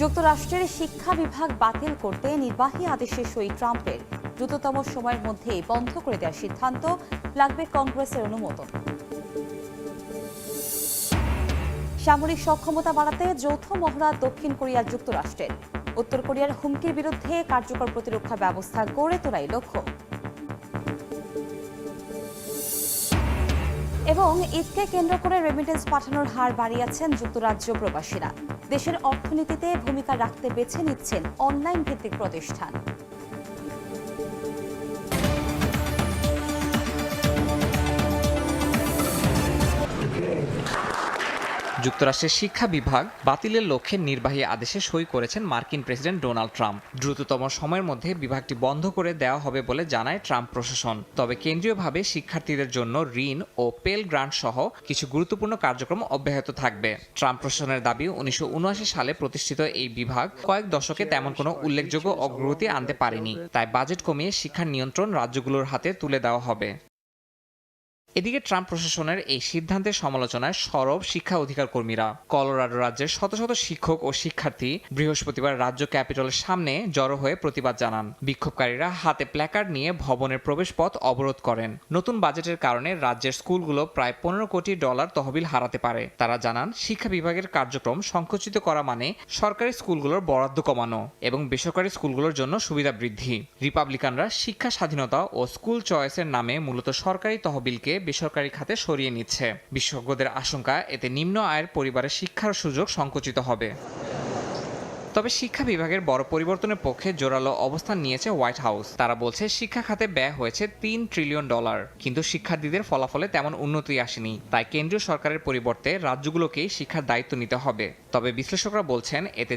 যুক্তরাষ্ট্রের শিক্ষা বিভাগ বাতিল করতে নির্বাহী আদেশে সই ট্রাম্পের। দ্রুততম সময়ের মধ্যে বন্ধ করে দেওয়ার সিদ্ধান্ত লাগবে কংগ্রেসের অনুমোদন। সামরিক সক্ষমতা বাড়াতে যৌথ মহড়া দক্ষিণ কোরিয়া যুক্তরাষ্ট্রের। উত্তর কোরিয়ার হুমকির বিরুদ্ধে কার্যকর প্রতিরক্ষা ব্যবস্থা গড়ে তোলাই লক্ষ্য। এবং ঈদকে কেন্দ্র করে রেমিটেন্স পাঠানোর হার বাড়িয়েছেন যুক্তরাজ্য প্রবাসীরা। দেশের অর্থনীতিতে ভূমিকা রাখতে বেছে নিচ্ছেন অনলাইন ভিত্তিক প্রতিষ্ঠান। যুক্তরাষ্ট্রের শিক্ষা বিভাগ বাতিলের লক্ষ্যে নির্বাহী আদেশে সই করেছেন মার্কিন প্রেসিডেন্ট ডোনাল্ড ট্রাম্প। দ্রুততম সময়ের মধ্যে বিভাগটি বন্ধ করে দেওয়া হবে বলে জানায় ট্রাম্প প্রশাসন। তবে কেন্দ্রীয়ভাবে শিক্ষার্থীদের জন্য ঋণ ও পেল গ্রান্ট সহ কিছু গুরুত্বপূর্ণ কার্যক্রম অব্যাহত থাকবে। ট্রাম্প প্রশাসনের দাবি, উনিশশো উনআশি সালে প্রতিষ্ঠিত এই বিভাগ কয়েক দশকে তেমন কোনো উল্লেখযোগ্য অগ্রগতি আনতে পারেনি। তাই বাজেট কমিয়ে শিক্ষার নিয়ন্ত্রণ রাজ্যগুলোর হাতে তুলে দেওয়া হবে। এদিকে ট্রাম্প প্রশাসনের এই সিদ্ধান্তের সমালোচনায় সরব শিক্ষা অধিকার কর্মীরা। কলোরাডো রাজ্যের শত শত শিক্ষক ও শিক্ষার্থী বৃহস্পতিবার রাজ্য ক্যাপিটলের সামনে জড়ো হয়ে প্রতিবাদ জানান। বিক্ষোভকারীরা হাতে প্ল্যাকার্ড নিয়ে ভবনের প্রবেশপথ অবরোধ করেন। নতুন বাজেটের কারণে রাজ্যের স্কুলগুলো প্রায় পনেরো কোটি ডলার তহবিল হারাতে পারে। তারা জানান, শিক্ষা বিভাগের কার্যক্রম সংকুচিত করা মানে সরকারি স্কুলগুলোর বরাদ্দ কমানো এবং বেসরকারি স্কুলগুলোর জন্য সুবিধা বৃদ্ধি। রিপাবলিকানরা শিক্ষা স্বাধীনতা ও স্কুল চয়েসের নামে মূলত সরকারি তহবিলকে বেসরকারি খাতে সরিয়ে নিচ্ছে। বিশেষজ্ঞদের আশঙ্কা, এতে নিম্ন আয়ের পরিবারের শিক্ষার সুযোগ সংকুচিত হবে। তবে শিক্ষা বিভাগের বড় পরিবর্তনের পক্ষে জোরালো অবস্থান নিয়েছে হোয়াইট হাউস। তারা বলছে, শিক্ষা খাতে ব্যয় হয়েছে তিন ট্রিলিয়ন ডলার, কিন্তু শিক্ষার্থীদের ফলাফলে তেমন উন্নতি আসেনি। তাই কেন্দ্রীয় সরকারের পরিবর্তে রাজ্যগুলোকেই শিক্ষার দায়িত্ব নিতে হবে। তবে বিশ্লেষকরা বলছেন, এতে